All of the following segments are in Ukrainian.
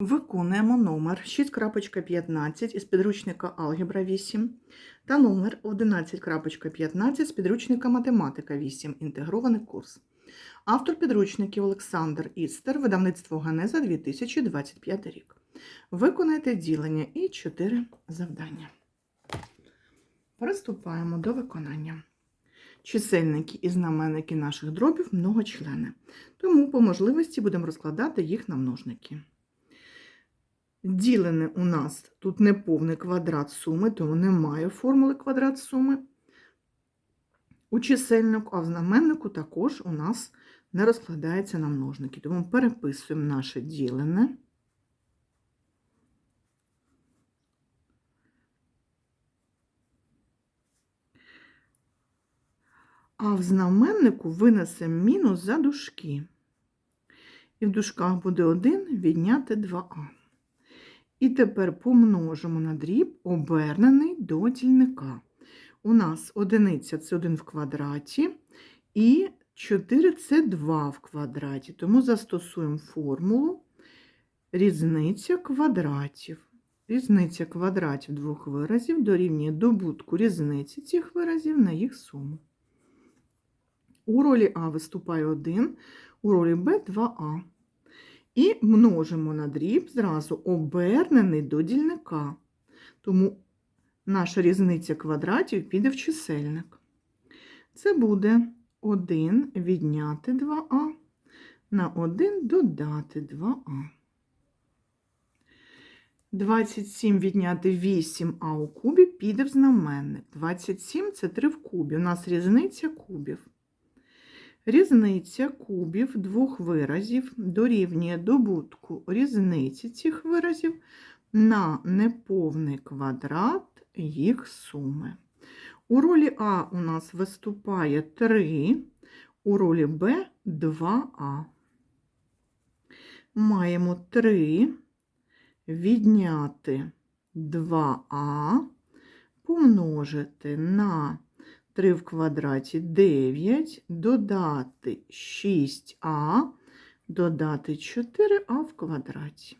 Виконуємо номер 6.15 із підручника Алгебра 8 та номер 11.15 з підручника Математика 8. Інтегрований курс. Автор підручників Олександр Істер, видавництво Ганеза 2025 рік. Виконайте ділення і 4 завдання. Приступаємо до виконання. Чисельники і знаменники наших дробів многочлени. Тому по можливості будемо розкладати їх на множники. Ділене у нас тут не повний квадрат суми, тому немає формули квадрат суми. У чисельнику, а в знаменнику також у нас не розкладається на множники. Тому переписуємо наше ділене. А в знаменнику винесемо мінус за дужки. І в дужках буде 1 відняти 2а. І тепер помножимо на дріб, обернений до дільника. У нас одиниця це 1 в квадраті, і 4 це 2 в квадраті. Тому застосуємо формулу різниця квадратів. Різниця квадратів двох виразів дорівнює добутку різниці цих виразів на їх суму. У ролі А виступає 1, у ролі Б 2а. І множимо на дріб зразу обернений до дільника. Тому наша різниця квадратів піде в чисельник. Це буде 1 відняти 2а на 1 додати 2а. 27 відняти 8а у кубі піде в знаменник. 27 це 3 в кубі. У нас різниця кубів. Різниця кубів двох виразів дорівнює добутку різниці цих виразів на неповний квадрат їх суми. У ролі А у нас виступає 3, у ролі Б 2А. Маємо 3 відняти 2А, помножити на 3 в квадраті 9, додати 6а, додати 4а в квадраті.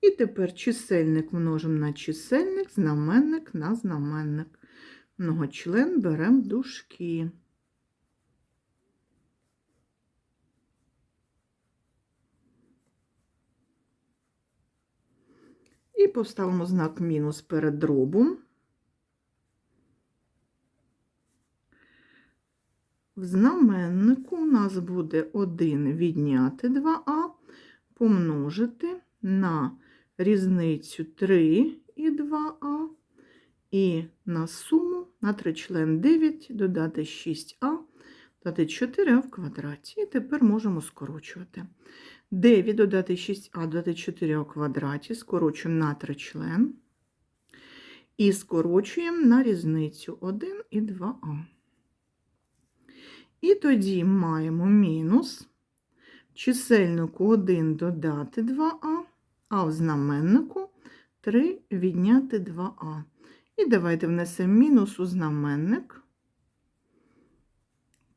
І тепер чисельник множимо на чисельник, знаменник на знаменник. Многочлен беремо дужки. І поставимо знак мінус перед дробом. В знаменнику у нас буде 1 відняти 2а, помножити на різницю 3 і 2а, і на суму на тричлен 9 додати 6а, додати 4а в квадраті. І тепер можемо скорочувати. 9 додати 6а, додати 4 у квадраті, скорочуємо на тричлен. І скорочуємо на різницю 1 і 2а. І тоді маємо мінус чисельнику 1 додати 2а, а в знаменнику 3 відняти 2а. І давайте внесемо мінус у знаменник.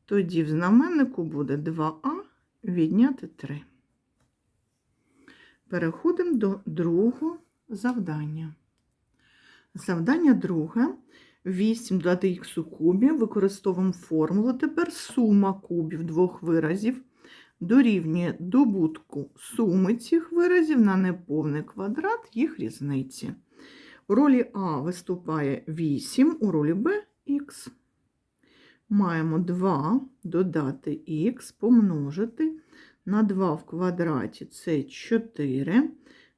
Тоді в знаменнику буде 2а відняти 3. Переходимо до другого завдання. Завдання друге. 8 додати х у кубі, використовуємо формулу. Тепер сума кубів двох виразів дорівнює добутку суми цих виразів на неповний квадрат їх різниці. У ролі А виступає 8, у ролі Б х. Маємо 2 додати х помножити на 2 в квадраті це 4,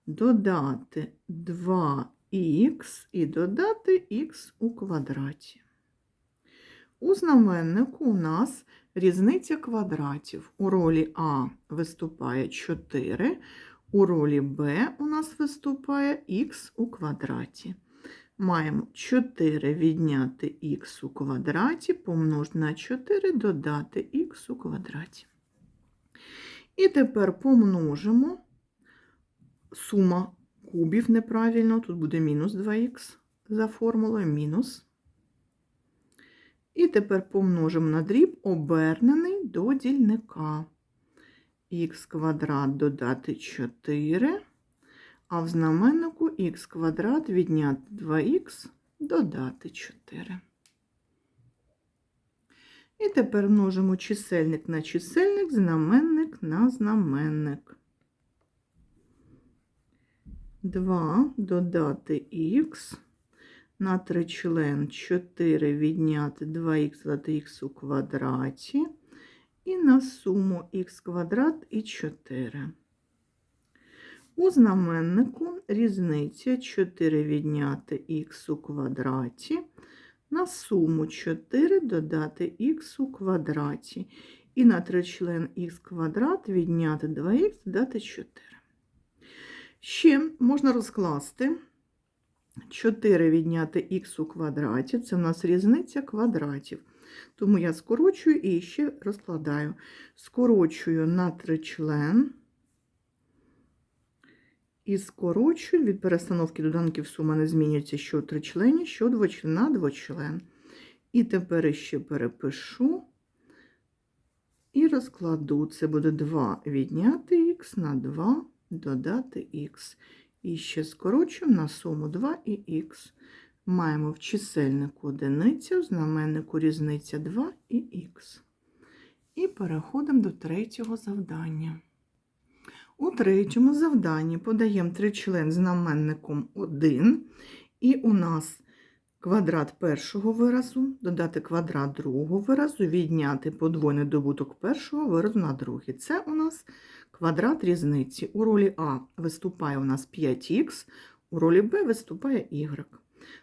додати 2 х і додати х у квадраті. У знаменнику у нас різниця квадратів. У ролі А виступає 4, у ролі Б у нас виступає х у квадраті. Маємо 4 відняти х у квадраті, помножити на 4 додати х у квадраті. І тепер помножимо сума кубів неправильно, тут буде мінус 2х за формулою мінус. І тепер помножимо на дріб обернений до дільника. х квадрат додати 4, а в знаменнику х квадрат відняти 2х додати 4. І тепер множимо чисельник на чисельник, знаменник на знаменник. 2 додати х на тричлен 4 відняти 2х додати х у квадраті і на суму х квадрат і 4. У знаменнику різниця 4 відняти х у квадраті на суму 4 додати х у квадраті. І на тричлен х квадрат відняти 2х додати 4. Ще можна розкласти 4 відняти х у квадраті, це в нас різниця квадратів. Тому я скорочую і ще розкладаю. Скорочую на тричлен. І скорочую від перестановки доданків сума не змінюється що тричлені, що двочлен на двочлен. І тепер ще перепишу і розкладу. Це буде 2 відняти х на 2 додати х. І ще скорочую на суму 2 і х. Маємо в чисельнику одиниця, в знаменнику різниця 2 і х. І переходимо до третього завдання. У третьому завданні подаємо тричлен знаменником 1, і у нас квадрат першого виразу, додати квадрат другого виразу, відняти подвойний добуток першого виразу на другий. Це у нас квадрат різниці. У ролі А виступає у нас 5х, у ролі Б виступає y.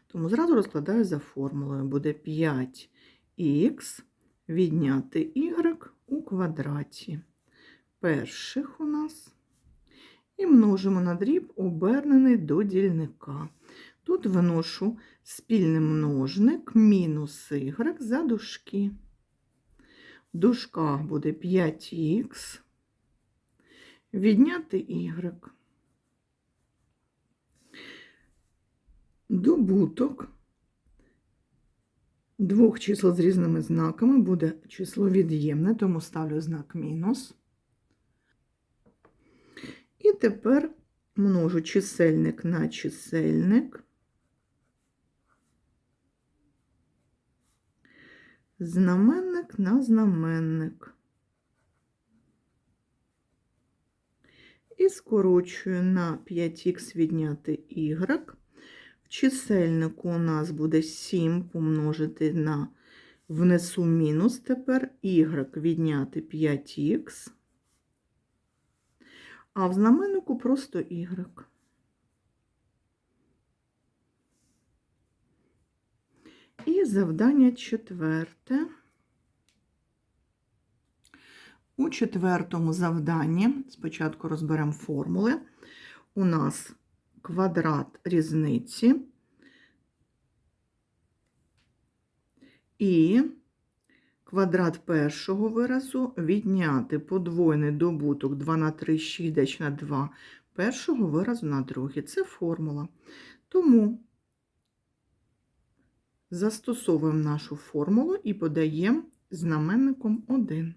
Тому зразу розкладаю за формулою. Буде 5х відняти y у квадраті. Перших у нас. І множимо на дріб, обернений до дільника. Тут виношу спільний множник мінус y за дужки. В дужках буде 5х, відняти y. Добуток двох чисел з різними знаками буде число від'ємне, тому ставлю знак мінус. І тепер множу чисельник на чисельник. Знаменник на знаменник. І скорочую на 5х відняти y. В чисельнику у нас буде 7 помножити на внесу мінус тепер y відняти 5х. А в знаменнику просто y. І завдання четверте. У четвертому завданні, спочатку розберемо формули, у нас квадрат різниці і квадрат першого виразу відняти подвойний добуток 2 на 3, 6 на 2 першого виразу на другий. Це формула. Тому застосовуємо нашу формулу і подаємо знаменником 1.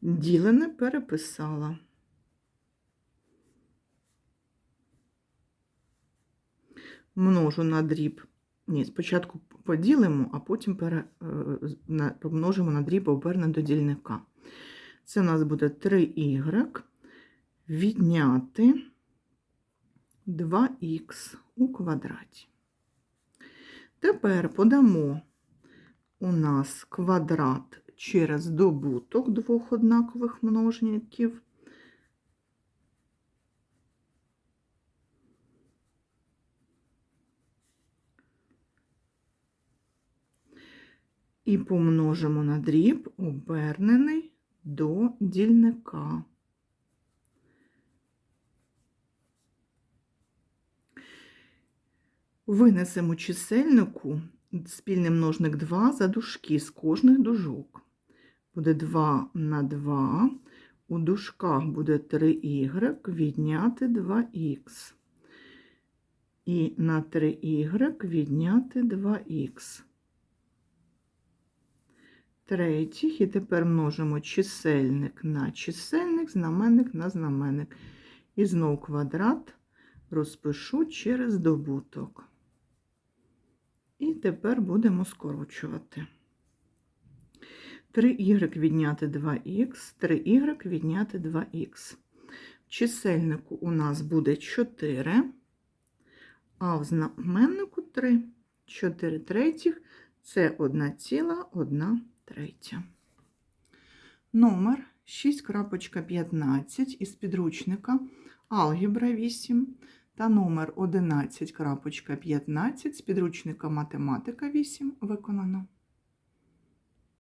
Ділене переписала. Множу на дріб. Ні, спочатку поділимо, а потім пере, е, помножимо на дріб оберне до дільника. Це у нас буде 3y відняти 2х у квадраті. Тепер подамо у нас квадрат через добуток двох однакових множників. І помножимо на дріб, обернений до дільника. Винесемо чисельнику спільний множник 2 за дужки з кожних дужок. Буде 2 на 2, у дужках буде 3y відняти 2х. І на 3y відняти 2х. третіх. І тепер множимо чисельник на чисельник, знаменник на знаменник. І знов квадрат розпишу через добуток. І тепер будемо скорочувати. 3y відняти 2х, 3y відняти 2х. В чисельнику у нас буде 4, а в знаменнику 3. 4 третіх це 1,1 третя. Номер 6.15 із підручника Алгебра 8 та номер 11.15 з підручника Математика 8 виконано.